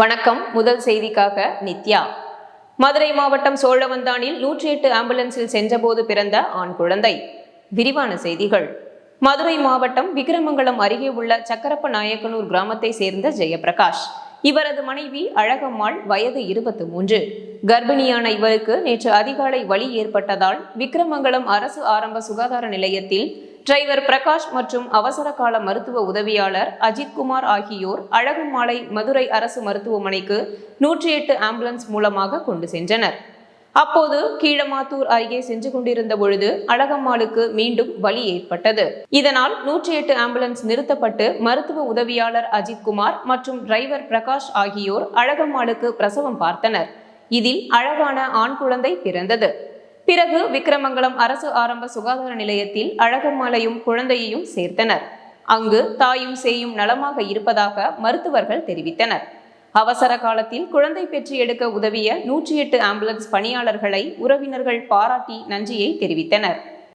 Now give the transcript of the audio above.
வணக்கம். முதல் செய்திக்காக நித்யா. மதுரை மாவட்டம் சோழவந்தானில் நூற்றி எட்டு ஆம்புலன்ஸில் சென்றபோது பிறந்த ஆண் குழந்தை. விரிவான செய்திகள். மதுரை மாவட்டம் விக்கிரமங்கலம் அருகே உள்ள சக்கரப்ப நாயக்கனூர் கிராமத்தை சேர்ந்த ஜெயபிரகாஷ். இவரது மனைவி அழகம்மாள் வயது இருபத்தி மூன்று. கர்ப்பிணியான இவருக்கு நேற்று அதிகாலை வலி ஏற்பட்டதால் விக்கிரமங்கலம் அரசு ஆரம்ப சுகாதார நிலையத்தில் டிரைவர் பிரகாஷ் மற்றும் அவசர கால மருத்துவ உதவியாளர் அஜித்குமார் ஆகியோர் அழகுமாலை மதுரை அரசு மருத்துவமனைக்கு நூற்றி எட்டு ஆம்புலன்ஸ் மூலமாக கொண்டு சென்றனர். அப்போது கீழமாத்தூர் அருகே சென்று கொண்டிருந்த பொழுது அழகம்மாளுக்கு மீண்டும் வலி ஏற்பட்டது. இதனால் நூற்றி எட்டு ஆம்புலன்ஸ் நிறுத்தப்பட்டு மருத்துவ உதவியாளர் அஜித்குமார் மற்றும் டிரைவர் பிரகாஷ் ஆகியோர் அழகம்மாளுக்கு பிரசவம் பார்த்தனர். இதில் அழகான ஆண் குழந்தை பிறந்தது. பிறகு விக்கிரமங்கலம் அரசு ஆரம்ப சுகாதார நிலையத்தில் அழகம்மாளையும் குழந்தையையும் சேர்த்தனர். அங்கு தாயும் சேயும் நலமாக இருப்பதாக மருத்துவர்கள் தெரிவித்தனர். அவசர காலத்தில் குழந்தை பெற்று எடுக்க உதவிய நூற்றி எட்டு ஆம்புலன்ஸ் பணியாளர்களை உறவினர்கள் பாராட்டி நன்றியை தெரிவித்தனர்.